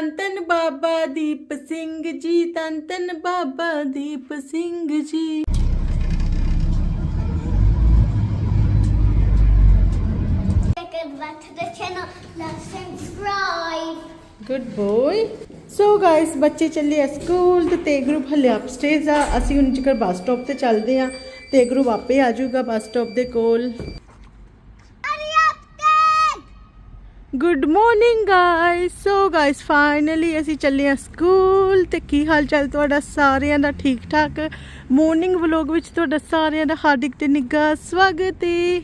ਤਨ ਤਨ ਬਾਬਾ ਦੀਪ ਸਿੰਘ ਜੀ, ਤਨ ਤਨ Baba Deep Singh ji. Good boy so guys ਬੱਚੇ ਚੱਲੇ ਸਕੂਲ ਤੇ ਤੇ ਗਰੁੱਪ ਹਲੇ ਅਪਸਟੇਜ ਆ। ਅਸੀਂ ਹੁਣ ਜਿਕਰ ਬੱਸ ਸਟਾਪ ਤੇ ਚੱਲਦੇ ਆ, ਤੇ ਗਰੁੱਪ ਆਪੇ ਆ ਜਾਊਗਾ ਬੱਸ ਸਟਾਪ ਦੇ ਕੋਲ। Good morning guys so guys finally ਅਸੀਂ ਚੱਲੇ ਆ ਸਕੂਲ ਤੇ ਕੀ ਹਾਲ ਚਾਲ ਤੁਹਾਡਾ? ਸਾਰਿਆਂ ਦਾ ਠੀਕ ਠਾਕ ਮਾਰਨਿੰਗ ਵਲੌਗ ਵਿੱਚ ਤੁਹਾਡਾ ਸਾਰਿਆਂ ਦਾ ਹਾਰਦਿਕ ਤੇ ਨਿੱਘਾ ਸਵਾਗਤ ਹੈ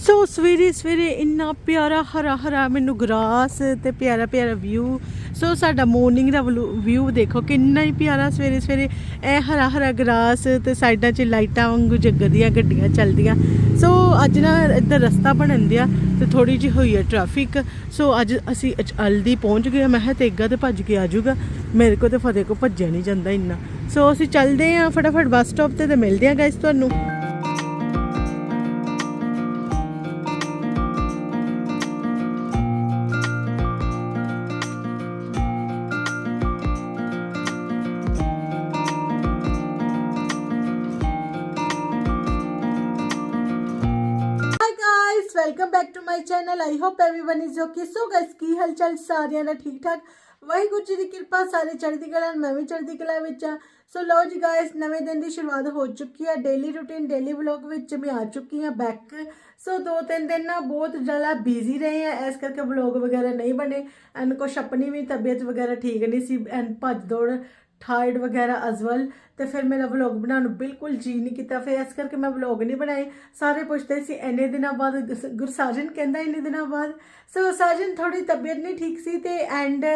ਸੋ ਸਵੇਰੇ ਸਵੇਰੇ ਇੰਨਾ ਪਿਆਰਾ, ਹਰਾ ਹਰਾ ਮੈਨੂੰ ਗਰਾਸ ਤੇ ਪਿਆਰਾ ਪਿਆਰਾ ਵਿਊ ਸੋ ਸਾਡਾ ਮਾਰਨਿੰਗ ਦਾ ਵਿਊ ਦੇਖੋ, ਕਿੰਨਾ ਹੀ ਪਿਆਰਾ ਸਵੇਰੇ ਸਵੇਰੇ। ਇਹ ਹਰਾ ਹਰਾ ਗਰਾਸ ਤੇ ਸਾਈਡਾਂ 'ਚ ਲਾਈਟਾਂ ਵਾਂਗੂ ਜਗਦੀਆਂ, ਗੱਡੀਆਂ ਚੱਲਦੀਆਂ। ਸੋ ਅੱਜ ਨਾ ਇੱਧਰ ਰਸਤਾ ਬਣਨ ਦਿਆ ਤੇ ਥੋੜੀ ਜਿਹੀ ਹੋਈ ਹੈ ਟ੍ਰੈਫਿਕ ਸੋ ਅੱਜ ਅਸੀਂ ਅਲਦੀ ਪਹੁੰਚ ਗਏ ਮੈਂ ਕਿਹਾ, ਤੇਗਾ ਤੇ ਭੱਜ ਕੇ ਆ ਜਾਊਗਾ। ਮੇਰੇ ਕੋ ਤੇ ਫਤਿਹ ਕੋ ਭੱਜਿਆ ਨਹੀਂ ਜਾਂਦਾ ਇੰਨਾ। ਸੋ ਅਸੀਂ ਚੱਲਦੇ ਹਾਂ ਫਟਾਫਟ ਬੱਸ ਸਟਾਪ ਤੇ ਤੇ ਮਿਲਦੇ ਹਾਂ ਗਾਇਸ ਤੁਹਾਨੂੰ। welcome back to my channel I hope everyone is okay so guys ਕੀ ਹਾਲਚਾਲ ਸਾਰਿਆਂ ਦਾ ਠੀਕ ਠਾਕ ਵਾਹਿਗੁਰੂ ਜੀ ਦੀ ਕਿਰਪਾ ਸਾਰੇ ਚੜ੍ਹਦੀ ਕਲਾ ਨਾਲ ਮੈਂ ਵੀ ਚੜ੍ਹਦੀ ਕਲਾ ਵਿੱਚ ਆ ਸੋ ਲਓ ਜੀ ਗਾਇਸ ਨਵੇਂ ਦਿਨ ਦੀ ਸ਼ੁਰੂਆਤ ਹੋ ਚੁੱਕੀ ਹੈ ਡੇਲੀ ਰੂਟੀਨ ਡੇਲੀ ਵਲੌਗ ਵਿੱਚ ਮੈਂ ਆ ਚੁੱਕੀ ਹਾਂ ਬੈਕ ਸੋ ਦੋ ਤਿੰਨ ਦਿਨ ਨਾ ਬਹੁਤ ਜ਼ਿਆਦਾ ਬਿਜ਼ੀ ਰਹੇ ਆ ਇਸ ਕਰਕੇ ਵਲੌਗ ਵਗੈਰਾ ਨਹੀਂ ਬਣੇ ਐਨ ਕੁਛ ਆਪਣੀ ਵੀ ਤਬੀਅਤ ਵਗੈਰਾ ਠੀਕ ਨਹੀਂ ਸੀ ਐਨ ਭੱਜ ਦੌੜ ਥਾਇਰਡ ਵਗੈਰਾ as well, ਤੇ ਫਿਰ ਮੇਰਾ ਵਲੌਗ ਬਣਾਉਣ ਨੂੰ ਬਿਲਕੁਲ ਜੀ ਨਹੀਂ ਕੀਤਾ। ਫਿਰ ਇਸ ਕਰਕੇ ਮੈਂ ਵਲੌਗ ਨਹੀਂ ਬਣਾਏ। ਸਾਰੇ ਪੁੱਛਦੇ ਸੀ, ਇੰਨੇ ਦਿਨਾਂ ਬਾਅਦ? ਗੁਸ- ਗੁਰਸਾਜਨ ਕਹਿੰਦਾ, ਇੰਨੇ ਦਿਨਾਂ ਬਾਅਦ? ਸੋ ਸਾਜਨ ਥੋੜੀ ਤਬੀਅਤ ਨਹੀਂ ਠੀਕ ਸੀ ਤੇ ਐਂਡ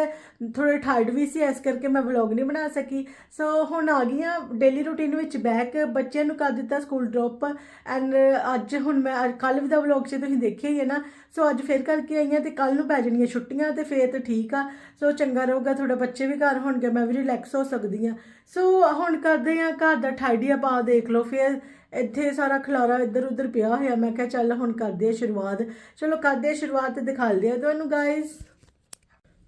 ਥੋੜੇ ਥਾਇਰਡ ਵੀ ਸੀ, ਇਸ ਕਰਕੇ ਮੈਂ ਵਲੌਗ ਨਹੀਂ ਬਣਾ ਸਕੀ। ਸੋ ਹੁਣ ਆ ਗਈਆਂ ਡੇਲੀ ਰੂਟੀਨ ਵਿੱਚ ਬੈਕ ਬੱਚਿਆਂ ਨੂੰ ਕਰ ਦਿੱਤਾ ਸਕੂਲ ਡ੍ਰੌਪ ਐਂਡ ਅੱਜ ਹੁਣ ਮੈਂ ਕੱਲ ਵੀ ਦਾ ਵਲੌਗ 'ਚ ਤੁਸੀਂ ਦੇਖਿਆ ਹੀ ਹੈ ਨਾ। ਸੋ ਅੱਜ ਫੇਰ ਕਰਕੇ ਆਈਆਂ ਤੇ ਕੱਲ ਨੂੰ ਪੈ ਜਾਣੀਆਂ ਛੁੱਟੀਆਂ ਤੇ ਫੇਰ ਤਾਂ ਠੀਕ ਆ। ਸੋ ਚੰਗਾ ਰਹੂਗਾ ਥੋੜਾ ਬੱਚੇ ਵੀ ਘਰ ਹੋਣਗੇ, ਮੈਂ ਵੀ ਰਿਲੈਕਸ ਹੋ ਸਕਦੀ ਆ ਸੋ ਹੁਣ ਕਰਦੇ ਆ ਘਰ ਦਾ ਠਾਈਡੀਆ ਪਾ ਦੇਖ ਲਓ। ਫਿਰ ਇੱਥੇ ਸਾਰਾ ਖਲਾਰਾ ਇੱਧਰ ਉੱਧਰ ਪਿਆ ਹੋਇਆ। ਮੈਂ ਕਿਹਾ ਚੱਲ ਹੁਣ ਕਰਦੇ ਆ ਸ਼ੁਰੂਆਤ। ਚਲੋ, ਕਰਦੇ ਆ ਸ਼ੁਰੂਆਤ ਤੇ ਦਿਖਾਉਂਦੇ ਆ ਤੁਹਾਨੂੰ ਗਾਇਸ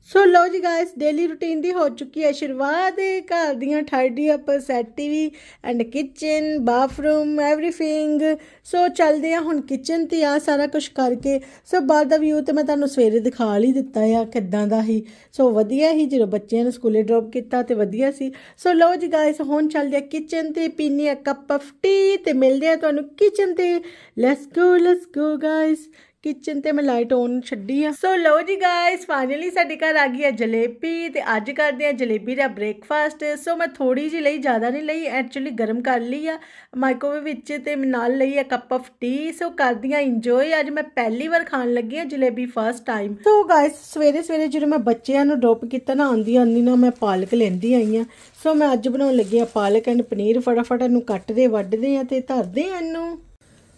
ਸੋ ਲਓ ਜੀ ਗਾਇਸ ਡੇਲੀ ਰੂਟੀਨ ਦੀ ਹੋ ਚੁੱਕੀ ਹੈ ਸ਼ੁਰੂਆਤ। ਘਰ ਦੀਆਂ tidy up set TV and kitchen bathroom everything so ਚੱਲਦੇ ਆ ਹੁਣ ਕਿਚਨ ਤੇ ਆ ਸਾਰਾ ਕੁਝ ਕਰਕੇ। ਸੋ ਬਾਹਰ ਦਾ ਵਿਊ ਤੇ ਮੈਂ ਤੁਹਾਨੂੰ ਸਵੇਰੇ ਦਿਖਾ ਲਈ ਦਿੱਤਾ ਆ ਕਿੱਦਾਂ ਦਾ ਹੀ ਸੋ ਵਧੀਆ ਹੀ ਜਦੋਂ ਬੱਚਿਆਂ ਨੂੰ ਸਕੂਲੇ ਡ੍ਰੌਪ ਕੀਤਾ ਤੇ ਵਧੀਆ ਸੀ। ਸੋ ਲਓ ਜੀ ਗਾਇਸ ਹੁਣ ਚੱਲਦੇ ਆ ਕਿਚਨ ਤੇ ਪੀਨੇ ਆ ਕੱਪ ਆਫ ਟੀ ਤੇ ਮਿਲਦੇ ਆ ਤੁਹਾਨੂੰ ਕਿਚਨ ਤੇ। Let's go let's go guys kitchen ਤੇ ਮੈਂ ਲਾਈਟ ਔਨ ਛੱਡੀ ਆ। ਸੋ ਲਓ ਜੀ ਗਾਇਸ ਫਾਈਨਲੀ ਸਾਡੇ ਘਰ ਆ ਗਈ ਹੈ ਜਲੇਬੀ ਤੇ ਅੱਜ ਕਰਦੇ ਆ ਜਲੇਬੀ ਦਾ ਬ੍ਰੇਕਫਾਸਟ ਸੋ ਮੈਂ ਥੋੜੀ ਜਿਹੀ ਲਈ, ਜ਼ਿਆਦਾ ਨਹੀਂ ਲਈ ਐਕਚੁਅਲੀ ਗਰਮ ਕਰ ਲਈ ਆ ਮਾਈਕ੍ਰੋਵੇਵ ਵਿੱਚ ਤੇ ਨਾਲ ਲਈ ਆ ਕੱਪ ਆਫ ਟੀ ਸੋ ਕਰਦੀ ਕਰਦੀਆਂ ਇੰਜੋਏ ਅੱਜ ਮੈਂ ਪਹਿਲੀ ਵਾਰ ਖਾਣ ਲੱਗੀ ਆ jalebi first time so guys ਸਵੇਰੇ ਸਵੇਰੇ ਜਦੋਂ ਮੈਂ ਬੱਚਿਆਂ ਨੂੰ ਡ੍ਰੌਪ ਕੀਤਾ ਨਾ, ਆਂਦੀ ਆਂਦੀ ਨਾ ਮੈਂ ਪਾਲਕ ਲੈਂਦੀ ਆਈ ਆ। ਸੋ ਮੈਂ ਅੱਜ ਬਣਾਉਣ ਲੱਗੀ ਆ ਪਾਲਕ ਐਂਡ ਪਨੀਰ, ਫਟਾਫਟ ਇਹਨੂੰ ਕੱਟਦੇ, ਵੱਢਦੇ ਆ ਤੇ ਧਰਦੇ ਆ ਇਹਨੂੰ।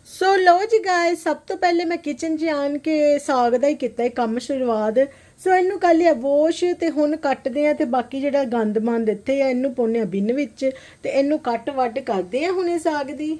ਸੋ ਲਓ ਜੀ ਗਾਇਸ ਸਭ ਤੋਂ ਪਹਿਲੇ ਮੈਂ ਕਿਚਨ 'ਚ ਆਣ ਕੇ ਸਾਗ ਦਾ ਹੀ ਕੀਤਾ ਹੈ ਕੰਮ ਸ਼ੁਰੂਆਤ। ਸੋ ਇਹਨੂੰ ਕਰ ਲਿਆ ਵੋਸ਼ ਤੇ ਹੁਣ ਕੱਟਦੇ ਆ ਤੇ ਬਾਕੀ ਜਿਹੜਾ ਗੰਦ ਮੰਦ ਇੱਥੇ ਆ, ਇਹਨੂੰ ਪਾਉਂਦੇ ਆ ਬਿਨ ਵਿੱਚ ਤੇ ਇਹਨੂੰ ਕੱਟ ਵੱਢ ਕਰਦੇ ਆ ਹੁਣ ਇਹ ਸਾਗ ਦੀ।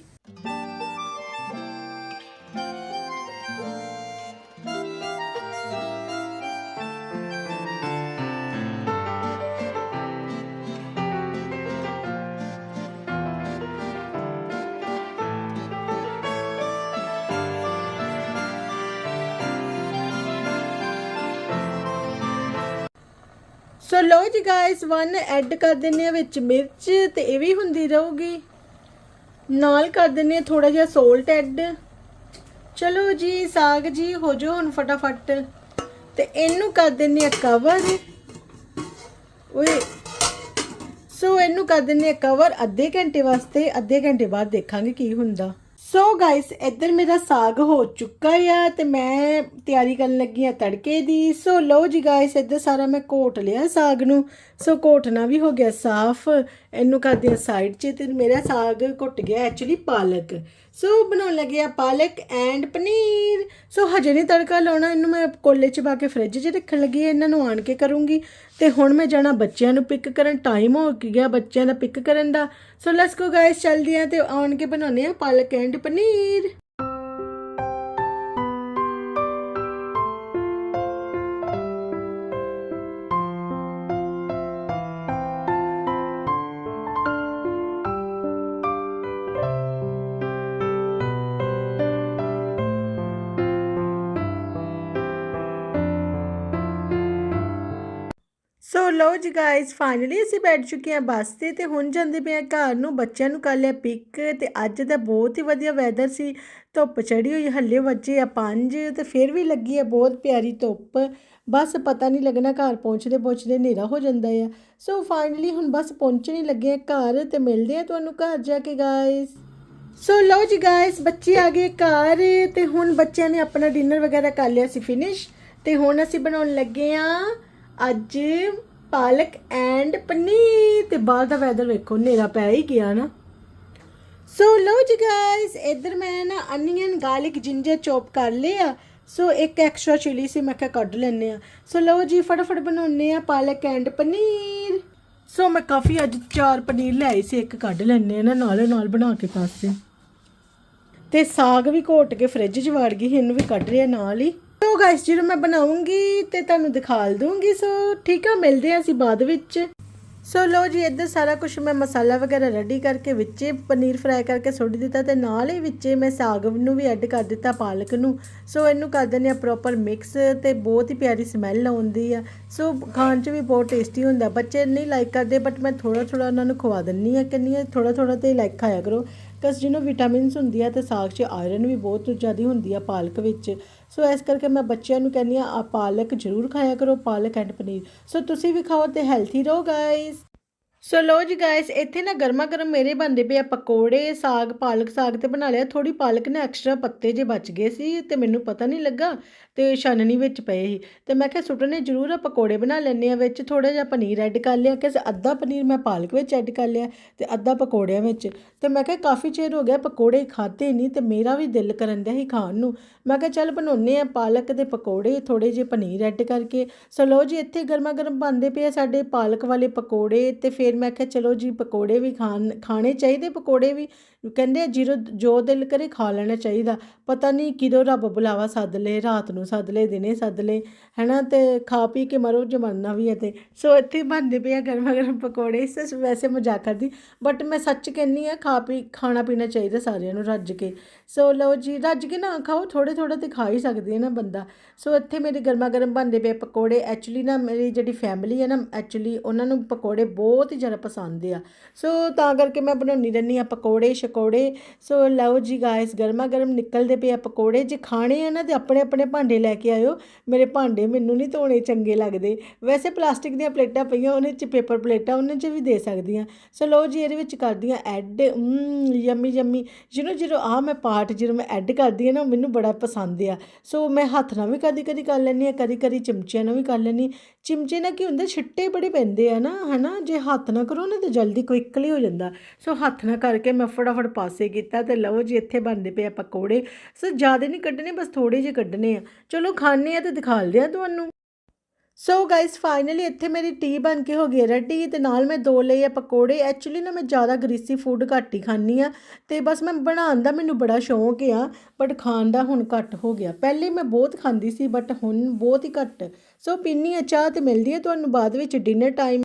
ਸੋ ਲਓ ਜੀ ਗਾਇਸ ਵਨ ਐਡ ਕਰ ਦਿੰਨੇ ਆ ਵਿੱਚ ਮਿਰਚ ਤੇ ਇਹ ਵੀ ਹੁੰਦੀ ਰਹੂਗੀ। ਨਾਲ ਕਰ ਦਿੰਨੇ ਆ ਥੋੜਾ ਜਿਹਾ ਸੋਲਟ ਐਡ ਚਲੋ ਜੀ, ਸਾਗ ਜੀ, ਹੋ ਜੋ ਹੁਣ ਫਟਾਫਟ। ਤੇ ਇਹਨੂੰ ਕਰ ਦਿੰਨੇ ਆ ਕਵਰ ਓਏ। ਸੋ ਇਹਨੂੰ ਕਰ ਦਿੰਨੇ ਆ ਕਵਰ ਅੱਧੇ ਘੰਟੇ ਵਾਸਤੇ, ਅੱਧੇ ਘੰਟੇ ਬਾਅਦ ਦੇਖਾਂਗੇ ਕੀ ਹੁੰਦਾ। ਸੋ ਗਾਇਸ ਇੱਧਰ ਮੇਰਾ ਸਾਗ ਹੋ ਚੁੱਕਾ ਆ ਤੇ ਮੈਂ ਤਿਆਰੀ ਕਰਨ ਲੱਗੀ ਆ ਤੜਕੇ ਦੀ। ਸੋ ਲਓ ਜੀ ਗਾਇਸ ਇੱਧਰ ਸਾਰਾ ਮੈਂ ਘੋਟ ਲਿਆ ਸਾਗ ਨੂੰ। ਸੋ ਘੋਟਣਾ ਵੀ ਹੋ ਗਿਆ ਸਾਫ਼, ਇਹਨੂੰ ਕਰਦੇ ਆ ਸਾਈਡ 'ਚ ਤੇ ਮੇਰਾ ਸਾਗ ਘੁੱਟ ਗਿਆ ਐਕਚੁਅਲੀ ਪਾਲਕ। ਸੋ ਬਣਾਉਣ ਲੱਗੇ ਆ ਪਾਲਕ ਐਂਡ ਪਨੀਰ। ਸੋ ਹਜੇ ਨਹੀਂ ਤੜਕਾ ਲਾਉਣਾ, ਇਹਨੂੰ ਮੈਂ ਕੋਲੇ 'ਚ ਪਾ ਕੇ ਫ੍ਰਿਜ 'ਚ ਰੱਖਣ ਲੱਗੀ ਆ ਇਹਨਾਂ ਨੂੰ ਆਣ ਕੇ ਕਰੂੰਗੀ। ਤੇ ਹੁਣ ਮੈਂ ਜਾਣਾ ਬੱਚਿਆਂ ਨੂੰ ਪਿਕ ਕਰਨ ਟਾਈਮ ਹੋ ਗਿਆ ਬੱਚਿਆਂ ਦਾ ਪਿਕ ਕਰਨ ਦਾ। ਸੋ ਲੈਟਸ ਗੋ ਗਾਇਸ ਚੱਲਦੇ ਆ ਤੇ ਆਣ ਕੇ ਬਣਾਉਣੇ ਆ ਪਾਲਕ ਐਂਡ ਪਨੀਰ। ਸੋ ਲਓ ਜੀ ਗਾਇਸ ਫਾਈਨਲੀ ਅਸੀਂ ਬੈਠ ਚੁੱਕੇ ਹਾਂ ਬੱਸ ਤੇ ਤੇ ਹੁਣ ਜਾਂਦੇ ਪਏ ਹਾਂ ਘਰ ਨੂੰ, ਬੱਚਿਆਂ ਨੂੰ ਕਰ ਲਿਆ ਪਿਕ ਤੇ ਅੱਜ ਦਾ ਬਹੁਤ ਹੀ ਵਧੀਆ ਵੈਦਰ ਸੀ। ਧੁੱਪ ਚੜੀ ਹੋਈ, ਹੱਲੇ ਵੱਜੇ ਆ 5 ਤੇ ਫਿਰ ਵੀ ਲੱਗੀ ਆ ਬਹੁਤ ਪਿਆਰੀ ਧੁੱਪ। ਬਸ ਪਤਾ ਨਹੀਂ ਲੱਗਣਾ ਘਰ ਪਹੁੰਚਦੇ ਪਹੁੰਚਦੇ ਹਨੇਰਾ ਹੋ ਜਾਂਦਾ ਆ। ਸੋ ਫਾਈਨਲੀ ਹੁਣ ਬਸ ਪਹੁੰਚਣ ਲੱਗੇ ਆ ਘਰ ਤੇ ਮਿਲਦੇ ਆ ਤੁਹਾਨੂੰ ਘਰ ਜਾ ਕੇ ਗਾਇਸ ਸੋ ਲਓ ਜੀ ਗਾਇਸ ਬੱਚੇ ਆ ਗਏ ਘਰ ਤੇ ਹੁਣ ਬੱਚਿਆਂ ਨੇ ਆਪਣਾ ਡਿਨਰ ਵਗੈਰਾ ਕਰ ਲਿਆ ਸੀ ਫਿਨਿਸ਼ ਤੇ ਹੁਣ ਅਸੀਂ ਬਣਾਉਣ ਲੱਗੇ ਆ ਅੱਜ ਪਾਲਕ ਐਂਡ ਪਨੀਰ ਤੇ ਬਾਹਰ ਦਾ ਵੈਦਰ ਵੇਖੋ ਹਨੇਰਾ ਪੈ ਹੀ ਗਿਆ ਨਾ। ਸੋ ਲਓ ਜੀ ਗਾਇਸ ਇੱਧਰ ਮੈਂ ਨਾ ਅਨੀਅਨ ਗਾਰਲਿਕ ਜਿੰਜਰ ਚੌਪ ਕਰ ਲਿਆ ਸੋ ਇੱਕ ਐਕਸਟਰਾ ਚਿਲੀ ਸੀ ਮੈਂ ਕਿਹਾ ਕੱਢ ਲੈਨੇ ਆ। ਸੋ ਲਓ ਜੀ ਫਟਾਫਟ ਬਣਾਉਨੇ ਆ ਪਾਲਕ ਐਂਡ ਪਨੀਰ। ਸੋ ਮੈਂ ਕਾਫੀ ਅੱਜ ਚਾਰ ਪਨੀਰ ਲਿਆਈ ਸੀ ਇੱਕ ਕੱਢ ਲੈਨੇ ਆ ਨਾ ਨਾਲੇ ਨਾਲ ਬਣਾ ਕੇ ਪਾਸੇ। ਤੇ ਸਾਗ ਵੀ ਘੋਟ ਕੇ ਫ੍ਰਿਜ 'ਚ ਵੜ ਗਈ ਸੀ, ਇਹਨੂੰ ਵੀ ਕੱਢ ਲਿਆ ਨਾਲ ਹੀ। ਸੋ ਗਾਇਸ ਜਦੋਂ ਮੈਂ ਬਣਾਉਂਗੀ ਤੇ ਤੁਹਾਨੂੰ ਦਿਖਾ ਦੂੰਗੀ ਸੋ ਠੀਕ ਆ, ਮਿਲਦੇ ਆ ਅਸੀਂ ਬਾਅਦ ਵਿੱਚ। ਸੋ ਲੋ ਜੀ, ਇੱਧਰ ਸਾਰਾ ਕੁਝ ਮੈਂ ਮਸਾਲਾ ਵਗੈਰਾ ਰੈਡੀ ਕਰਕੇ ਵਿੱਚੇ ਪਨੀਰ ਫਰਾਈ ਕਰਕੇ ਸੁੱਟ ਦਿੱਤਾ ਤੇ ਨਾਲ ਹੀ ਵਿੱਚੇ ਮੈਂ ਸਾਗ ਨੂੰ ਵੀ ਐਡ ਕਰ ਦਿੱਤਾ ਪਾਲਕ ਨੂੰ। ਸੋ ਇਹਨੂੰ ਕਰ ਦਿੰਦੇ ਆ ਪ੍ਰੋਪਰ ਮਿਕਸ ਤੇ ਬਹੁਤ ਹੀ ਪਿਆਰੀ ਸਮੈਲ ਆਉਂਦੀ ਆ। ਸੋ ਖਾਣ 'ਚ ਵੀ ਬਹੁਤ ਟੇਸਟੀ ਹੁੰਦਾ। ਬੱਚੇ ਨਹੀਂ ਲਾਈਕ ਕਰਦੇ ਬਟ ਮੈਂ ਥੋੜਾ ਥੋੜਾ ਉਹਨਾਂ ਨੂੰ ਖਵਾ ਦਿੰਨੀ ਆ ਕਿੰਨੀ ਥੋੜਾ ਥੋੜਾ ਤੇ ਲਾਈਕ ਖਾਇਆ ਕਰੋ। ਕਸ ਜਿਹਨੂੰ ਵਿਟਾਮਿਨਸ ਹੁੰਦੀ ਆ ਤੇ ਸਾਗ 'ਚ ਆਇਰਨ ਵੀ ਬਹੁਤ ਜ਼ਿਆਦਾ ਹੁੰਦੀ ਆ ਪਾਲਕ ਵਿੱਚ। ਸੋ ਇਸ ਕਰਕੇ ਮੈਂ ਬੱਚਿਆਂ ਨੂੰ ਕਹਿੰਦੀ ਆ ਆ ਪਾਲਕ ਜ਼ਰੂਰ ਖਾਇਆ ਕਰੋ, ਪਾਲਕ ਐਂਡ ਪਨੀਰ। ਸੋ ਤੁਸੀਂ ਵੀ ਖਾਓ ਤੇ ਹੈਲਥੀ ਰਹੋ ਗਾਇਸ ਸੋ ਲੋ ਜੀ ਗਾਇਸ ਇੱਥੇ ਨਾ ਗਰਮਾ ਗਰਮ ਮੇਰੇ ਬਣਦੇ ਪਏ ਆ ਪਕੌੜੇ, ਸਾਗ, ਪਾਲਕ ਸਾਗ ਤੇ ਬਣਾ ਲਿਆ। ਥੋੜੀ ਪਾਲਕ ਨੇ ਐਕਸਟਰਾ ਪੱਤੇ ਜੇ ਬਚ ਗਏ ਸੀ ਤੇ ਮੈਨੂੰ ਪਤਾ ਨਹੀਂ ਲੱਗਾ ਤੇ ਛਾਨਣੀ ਵਿੱਚ ਪਏ ਸੀ। ਤੇ ਮੈਂ ਕਿਹਾ, ਸੁੱਟਣੇ ਜ਼ਰੂਰ ਆ, ਪਕੌੜੇ ਬਣਾ ਲੈਣੇ ਆ ਵਿੱਚ। ਥੋੜਾ ਜਿਹਾ ਪਨੀਰ ਐਡ ਕਰ ਲਿਆ ਕਿ ਅੱਧਾ ਪਨੀਰ ਮੈਂ ਪਾਲਕ ਵਿੱਚ ਐਡ ਕਰ ਲਿਆ ਤੇ ਅੱਧਾ ਪਕੌੜਿਆਂ ਵਿੱਚ। ਤੇ ਮੈਂ ਕਿਹਾ, ਕਾਫੀ ਚਿਰ ਹੋ ਗਿਆ, ਪਕੌੜੇ ਖਾਦੇ ਨਹੀਂ ਤੇ ਮੇਰਾ ਵੀ ਦਿਲ ਕਰਨ ਦਿਆ ਸੀ ਖਾਣ ਨੂੰ। ਮੈਂ ਕਿਹਾ, ਚੱਲ ਬਣਾਉਨੇ ਆ ਪਾਲਕ ਦੇ ਪਕੌੜੇ ਥੋੜੇ ਜਿਹੇ ਪਨੀਰ ਐਡ ਕਰਕੇ। ਸੋ ਜੀ, ਇੱਥੇ ਗਰਮਾ ਗਰਮ ਬਣਦੇ ਪਏ ਆ ਸਾਡੇ ਪਾਲਕ ਵਾਲੇ ਪਕੌੜੇ ਤੇ ਫਿਰ ਮੈਂ ਕਿਹਾ, ਚਲੋ ਜੀ, ਪਕੌੜੇ ਵੀ ਖਾਣ, ਖਾਣੇ ਚਾਹੀਦੇ ਪਕੌੜੇ ਵੀ? ਕਹਿੰਦੇ ਆ, ਜੀਰੋ, ਜੋ ਦਿਲ ਕਰੇ ਖਾ ਲੈਣਾ ਚਾਹੀਦਾ। ਪਤਾ ਨਹੀਂ ਕਿਦੋਂ ਰੱਬ ਬੁਲਾਵਾ ਸੱਦ ਲੇ ਰਾਤ ਨੂੰ ਸੱਦ ਲਏ, ਦਿਨੇ ਸੱਦ ਲੇ ਹੈਨਾ? ਤੇ ਖਾ ਪੀ ਕੇ ਮਰੋ, ਜਮਾਨਾ ਵੀ ਹੈ ਤੇ। ਸੋ ਇੱਥੇ ਬਣਦੇ ਪਏ ਆ ਗਰਮਾ ਗਰਮ ਪਕੌੜੇ, ਇਸ ਵੈਸੇ ਮਜ਼ਾਕ ਕਰਦੀ ਬਟ ਮੈਂ ਸੱਚ ਕਹਿੰਨੀ ਆ ਖਾ ਪੀ, ਖਾਣਾ ਪੀਣਾ ਚਾਹੀਦਾ ਸਾਰਿਆਂ ਨੂੰ, ਰੱਜ ਕੇ। ਸੋ ਲਓ ਜੀ, ਰੱਜ ਕੇ ਨਾ ਖਾਓ ਥੋੜੇ ਥੋੜੇ ਤੇ ਖਾ ਹੀ ਸਕਦੀ ਹੈ ਨਾ ਬੰਦਾ। ਸੋ ਇੱਥੇ ਮੇਰੇ ਗਰਮਾ ਗਰਮ ਬਣਦੇ ਪਏ ਪਕੌੜੇ ਐਕਚੁਅਲੀ ਨਾ ਮੇਰੀ ਜਿਹੜੀ ਫੈਮਿਲੀ ਹੈ ਨਾ ਐਕਚੁਅਲੀ ਉਹਨਾਂ ਨੂੰ ਪਕੌੜੇ ਬਹੁਤ ਹੀ ਜ਼ਿਆਦਾ ਪਸੰਦ ਆ। ਸੋ ਤਾਂ ਕਰਕੇ ਮੈਂ ਬਣਾਉਣੀ ਰਹਿੰਦੀ ਆ ਪਕੌੜੇ ਸ਼ਕੌੜੇ ਸੋ ਲਓ ਜੀ ਗਾਇਸ ਗਰਮਾ ਗਰਮ ਨਿਕਲਦੇ ਪਏ ਆ ਪਕੌੜੇ। ਜੇ ਖਾਣੇ ਆ ਨਾ ਤੇ ਆਪਣੇ ਆਪਣੇ ਭਾਂਡੇ ਲੈ ਕੇ ਆਇਓ। ਮੇਰੇ ਭਾਂਡੇ ਮੈਨੂੰ ਨਹੀਂ ਧੋਣੇ ਚੰਗੇ ਲੱਗਦੇ। ਵੈਸੇ ਪਲਾਸਟਿਕ ਦੀਆਂ ਪਲੇਟਾਂ ਪਈਆਂ ਉਹਨਾਂ ਚ ਪੇਪਰ ਪਲੇਟਾਂ ਉਹਨਾਂ 'ਚ ਵੀ ਦੇ ਸਕਦੀਆਂ। ਸੋ ਲਓ ਜੀ, ਇਹਦੇ ਵਿੱਚ ਕਰਦੀ ਕਰਦੀਆਂ ਐਡ ਯੰਮੀ ਯੰਮੀ ਜਿਹਨੂੰ ਜਦੋਂ ਆ ਮੈਂ ਪਾਰਟ ਜਦੋਂ ਮੈਂ ਐਡ ਕਰਦੀ ਆ ਨਾ ਮੈਨੂੰ ਬੜਾ ਪਸੰਦ ਆ। ਸੋ ਮੈਂ ਹੱਥ ਨਾਲ ਵੀ ਕਦੀ ਕਦੀ ਕਰ ਲੈਂਦੀ ਆ ਕਦੀ ਕਦੀ ਚਮਚਿਆਂ ਨਾਲ ਵੀ ਕਰ ਲੈਂਦੀ ਚਿਮਚੇ ਨਾਲ ਕੀ ਹੁੰਦਾ, ਛਿੱਟੇ ਬੜੇ ਪੈਂਦੇ ਆ ਨਾ, ਹਨਾ? ਜੇ ਹੱਥ ਨਾਲ ਕਰੋ ਨਾ, ਤੇ ਜਲਦੀ ਕੁਇਕਲੀ ਹੋ ਜਾਂਦਾ। ਸੋ ਹੱਥ ਨਾਲ ਕਰਕੇ ਮੈਂ ਫਟਾਫਟ ਪਾਸੇ ਕੀਤਾ ਤੇ ਲਓ ਜੀ, ਇੱਥੇ ਬਣਦੇ ਪਏ ਆ ਪਕੌੜੇ। ਸੋ ਜ਼ਿਆਦਾ ਨਹੀਂ ਕੱਢਣੇ, ਬਸ ਥੋੜੇ ਜਿਹੇ ਕੱਢਣੇ ਆ। ਚਲੋ ਖਾਣੇ ਆ ਤੇ ਦਿਖਾ ਲਿਆ ਤੁਹਾਨੂੰ। ਸੋ ਗਾਇਸ ਫਾਈਨਲੀ ਇੱਥੇ ਮੇਰੀ ਟੀ ਬਣ ਕੇ ਹੋ ਗਈ ਰੈਡੀ ਤੇ ਨਾਲ ਮੈਂ ਦੋ ਲਏ ਆ ਪਕੌੜੇ। ਐਕਚੁਅਲੀ ਨਾ ਮੈਂ ਜ਼ਿਆਦਾ ਗ੍ਰੀਸੀ ਫੂਡ ਘੱਟ ਹੀ ਖਾਂਦੀ ਆ ਤੇ ਬਸ ਮੈਂ ਬਣਾਉਣ ਦਾ ਮੈਨੂੰ ਬੜਾ ਸ਼ੌਂਕ ਆ ਬਟ ਖਾਣ ਦਾ ਹੁਣ ਘੱਟ ਹੋ ਗਿਆ। ਪਹਿਲੇ ਮੈਂ ਬਹੁਤ ਖਾਂਦੀ ਸੀ ਬਟ ਹੁਣ ਬਹੁਤ ਹੀ ਘੱਟ। ਸੋ ਪੀਨੀ ਆ ਚਾਹ ਤੇ ਮਿਲਦੀ ਹੈ ਤੁਹਾਨੂੰ ਬਾਅਦ ਵਿੱਚ dinner time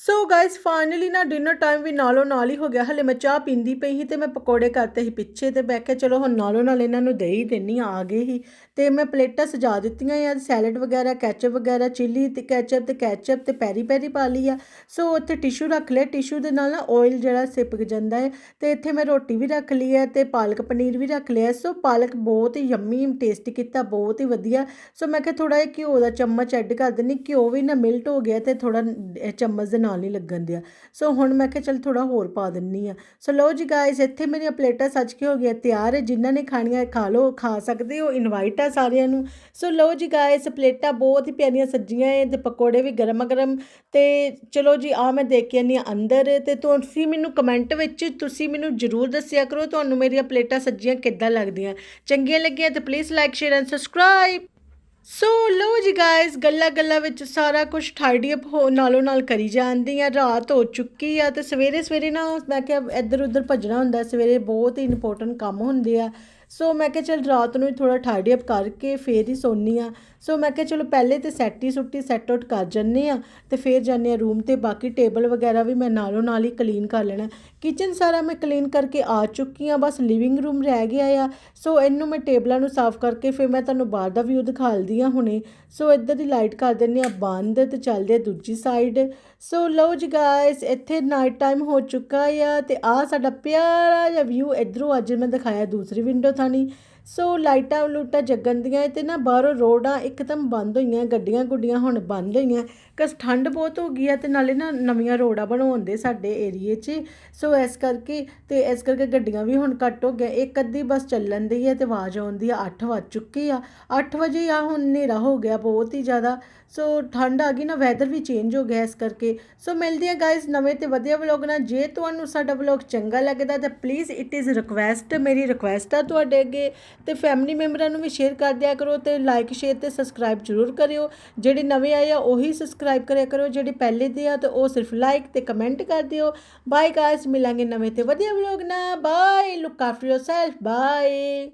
so guys finally ਨਾ ਡਿਨਰ ਟਾਈਮ ਵੀ ਨਾਲੋਂ ਨਾਲ ਹੀ ਹੋ ਗਿਆ। ਹਲੇ ਮੈਂ ਚਾਹ ਪੀਂਦੀ ਪਈ ਸੀ ਤੇ ਮੈਂ ਪਕੌੜੇ ਕਰਤੇ ਸੀ ਪਿੱਛੇ ਤੇ ਮੈਂ ਕਿਹਾ ਚਲੋ ਹੁਣ ਨਾਲੋਂ ਨਾਲ ਇਹਨਾਂ ਨੂੰ ਦੇ ਹੀ ਦਿੰਨੀ ਆ ਆ ਗਏ ਹੀ। ਤੇ ਮੈਂ ਪਲੇਟਾਂ ਸਜਾ ਦਿੱਤੀਆਂ ਆ, ਸੈਲਡ ਵਗੈਰਾ, ਕੈਚਅਪ ਵਗੈਰਾ, ਚਿੱਲੀ ਤੇ ਕੈਚਅਪ ਤੇ ਕੈਚਅਪ ਤੇ ਪੈਰੀ ਪੈਰੀ ਪਾ ਲਈ ਆ। ਸੋ ਉੱਥੇ ਟਿਸ਼ੂ ਰੱਖ ਲਿਆ, ਟਿਸ਼ੂ ਦੇ ਨਾਲ ਨਾ ਆਇਲ ਜਿਹੜਾ ਸਿਪਕ ਜਾਂਦਾ ਹੈ ਤੇ ਇੱਥੇ ਮੈਂ ਰੋਟੀ ਵੀ ਰੱਖ ਲਈ ਹੈ ਤੇ ਪਾਲਕ ਪਨੀਰ ਵੀ ਰੱਖ ਲਿਆ। ਸੋ ਪਾਲਕ ਬਹੁਤ ਹੀ ਯੰਮੀ ਟੇਸਟੀ ਕੀਤਾ, ਬਹੁਤ ਹੀ ਵਧੀਆ। ਸੋ ਮੈਂ ਕਿਹਾ ਥੋੜਾ ਜਿਹਾ ਘਿਓ ਦਾ ਚਮਚ ਐਡ ਕਰ ਦਿੰਨੀ। ਘਿਓ ਵੀ ਨਾ ਮਿਲਟ ਹੋ ਗਿਆ ਤੇ ਥੋੜਾ ਚਮਚ ਦੇ ਨਾਲ ਨਹੀਂ ਲੱਗਣ ਦਿਆ। ਸੋ ਹੁਣ ਮੈਂ ਕਿਹਾ ਚਲ ਥੋੜਾ ਹੋਰ ਪਾ ਦਿੰਨੀ ਆ। ਸੋ ਲਓ ਜੀ ਗਾਇਸ ਇੱਥੇ ਮੇਰੀਆਂ ਪਲੇਟਾਂ ਸੱਜ ਕੇ ਹੋ ਗਈਆਂ ਤਿਆਰ। ਹੈ ਜਿਨ੍ਹਾਂ ਨੇ ਖਾਣੀਆਂ ਖਾ ਲਓ, ਖਾ ਸਕਦੇ ਹੋ ਇਨਵਾਈਟ ਆ ਸਾਰਿਆਂ ਨੂੰ। ਸੋ ਲਓ ਜੀ ਗਾਇਸ ਪਲੇਟਾਂ ਬਹੁਤ ਹੀ ਪਿਆਰੀਆਂ ਸੱਜੀਆਂ ਏ ਤੇ ਪਕੌੜੇ ਵੀ ਗਰਮ ਗਰਮ ਤੇ ਚਲੋ ਜੀ ਆ ਮੈਂ ਦੇਖ ਕੇ ਆਨੀ ਅੰਦਰ। ਤੇ ਤੁਸੀਂ ਮੈਨੂੰ ਕਮੈਂਟ ਵਿੱਚ, ਤੁਸੀਂ ਮੈਨੂੰ ਜਰੂਰ ਦੱਸਿਆ ਕਰੋ ਤੁਹਾਨੂੰ ਮੇਰੀਆਂ ਪਲੇਟਾਂ ਸੱਜੀਆਂ ਕਿੱਦਾਂ ਲੱਗਦੀਆਂ। ਚੰਗੀਆਂ ਲੱਗੀਆਂ ਤੇ please like share and subscribe so ਲੋ ਜੀ ਗਾਇਸ ਗੱਲਾਂ ਗੱਲਾਂ ਵਿੱਚ ਸਾਰਾ ਕੁਝ ਟਾਈਡੀ ਅਪ ਹੋ, ਨਾਲੋਂ ਨਾਲ ਕਰੀ ਜਾਂਦੀ ਆ, ਰਾਤ ਹੋ ਚੁੱਕੀ ਆ ਤੇ ਸਵੇਰੇ ਸਵੇਰੇ ਨਾ ਮੈਂ ਕਿਹਾ ਇੱਧਰ ਉੱਧਰ ਭੱਜਣਾ ਹੁੰਦਾ, ਸਵੇਰੇ ਬਹੁਤ ਹੀ ਇੰਪੋਰਟੈਂਟ ਕੰਮ ਹੁੰਦੇ ਆ। ਸੋ ਮੈਂ ਕਿਹਾ ਚਲ ਰਾਤ ਨੂੰ ਹੀ ਥੋੜਾ ਟਾਈਡੀ ਅਪ ਕਰਕੇ ਫੇਰ ਹੀ ਸੌਂਦੀ ਆ ਸੋ ਮੈਂ ਕਿਹਾ ਚਲੋ ਪਹਿਲੇ ਤੇ ਸੈੱਟ ਹੀ ਸੁੱਟੀ ਸੈੱਟ ਆਊਟ ਕਰ ਜੰਨੇ ਆ ਤੇ ਫੇਰ ਜਾਂਦੇ ਆ ਰੂਮ ਤੇ। ਬਾਕੀ ਟੇਬਲ ਵਗੈਰਾ ਵੀ ਮੈਂ ਨਾਲੋਂ ਨਾਲ ਹੀ ਕਲੀਨ ਕਰ ਲੈਣਾ। ਕਿਚਨ ਸਾਰਾ ਮੈਂ ਕਲੀਨ ਕਰਕੇ ਆ ਚੁੱਕੀ ਆ ਬਸ ਲਿਵਿੰਗ ਰੂਮ ਰਹਿ ਗਿਆ ਆ। ਸੋ ਇਹਨੂੰ ਮੈਂ ਟੇਬਲਾਂ ਨੂੰ ਸਾਫ਼ ਕਰਕੇ ਫਿਰ ਮੈਂ ਤੁਹਾਨੂੰ ਬਾਹਰ ਦਾ ਵਿਊ ਦਿਖਾਲਦੀ ਆ ਹੁਣੇ। ਸੋ ਇੱਧਰ ਦੀ ਲਾਈਟ ਕਰ ਦਿੰਨੇ ਆ ਬੰਦ ਤੇ ਚੱਲਦੇ ਆ ਦੂਜੀ ਸਾਈਡ ਸੋ ਲਓ ਜੀ ਗਾਇਸ ਇੱਥੇ ਨਾਈਟ ਟਾਈਮ ਹੋ ਚੁੱਕਾ ਆ ਤੇ ਆ ਸਾਡਾ ਪਿਆਰਾ ਜਿਹਾ ਵਿਊ ਇਧਰੋਂ ਅੱਜ ਮੈਂ ਦਿਖਾਇਆ ਦੂਸਰੀ ਵਿੰਡੋ ਥਾਣੀ ਸੋ ਲਾਈਟਾਂ ਲੂਟਾਂ ਜਗਣ ਦੀਆਂ ਤੇ ਨਾ ਬਾਹਰੋਂ ਰੋਡਾਂ ਇੱਕਦਮ ਬੰਦ ਹੋਈਆਂ, ਗੱਡੀਆਂ ਗੁੱਡੀਆਂ ਹੁਣ ਬੰਦ ਹੋਈਆਂ। ਕਸ ਠੰਡ ਬਹੁਤ ਹੋ ਗਈ ਆ ਤੇ ਨਾਲੇ ਨਾ ਨਵੀਆਂ ਰੋਡਾਂ ਬਣਾਉਂਦੇ ਸਾਡੇ ਏਰੀਏ 'ਚ। ਸੋ ਇਸ ਕਰਕੇ ਤੇ ਇਸ ਕਰਕੇ ਗੱਡੀਆਂ ਵੀ ਹੁਣ ਘੱਟ ਹੋ ਗਿਆ ਇੱਕ ਅੱਧੀ ਬਸ ਚੱਲਣ ਦੀ ਹੈ ਤੇ ਆਵਾਜ਼ ਆਉਂਦੀ ਆ 8 ਵੱਜ ਚੁੱਕੀ ਆ। 8 ਵਜੇ ਆ, ਹੁਣ ਹਨੇਰਾ ਹੋ ਗਿਆ ਬਹੁਤ ਹੀ ਜ਼ਿਆਦਾ। ਸੋ ਠੰਡ ਆ ਗਈ ਨਾ ਵੈਦਰ ਵੀ ਚੇਂਜ ਹੋ ਗਿਆ ਇਸ ਕਰਕੇ। ਸੋ ਮਿਲਦੇ ਆ ਗਾਇਸ ਨਵੇਂ ਤੇ ਵਧੀਆ ਵਲੌਗ ਨਾਲ। ਜੇ ਤੁਹਾਨੂੰ ਸਾਡਾ ਵਲੌਗ ਚੰਗਾ ਲੱਗਦਾ ਤਾਂ ਪਲੀਜ਼ ਇਟ ਇਜ਼ ਰਿਕੁਐਸਟ ਮੇਰੀ ਰਿਕੁਐਸਟ ਆ ਤੁਹਾਡੇ ਅੱਗੇ। ਤੇ ਫੈਮਿਲੀ ਮੈਂਬਰਾਂ ਨੂੰ ਵੀ ਸ਼ੇਅਰ ਕਰ ਦਿਆ ਕਰੋ ਤੇ ਲਾਈਕ ਸ਼ੇਅਰ ਤੇ ਸਬਸਕ੍ਰਾਈਬ ਜ਼ਰੂਰ ਕਰਿਓ। ਜਿਹੜੇ ਨਵੇਂ ਆਏ ਆ, ਉਹੀ ਸਬਸਕ੍ਰਾਈਬ ਕਰਿਆ ਕਰੋ। ਜਿਹੜੇ ਪਹਿਲੇ ਦੇ ਆ, ਤੇ ਉਹ ਸਿਰਫ ਲਾਈਕ ਤੇ ਕਮੈਂਟ ਕਰ ਦਿਓ। ਬਾਏ ਗਾਇਸ ਮਿਲਾਂਗੇ ਨਵੇਂ ਤੇ ਵਧੀਆ ਵਲੌਗ ਨਾਲ। Bye look after yourself bye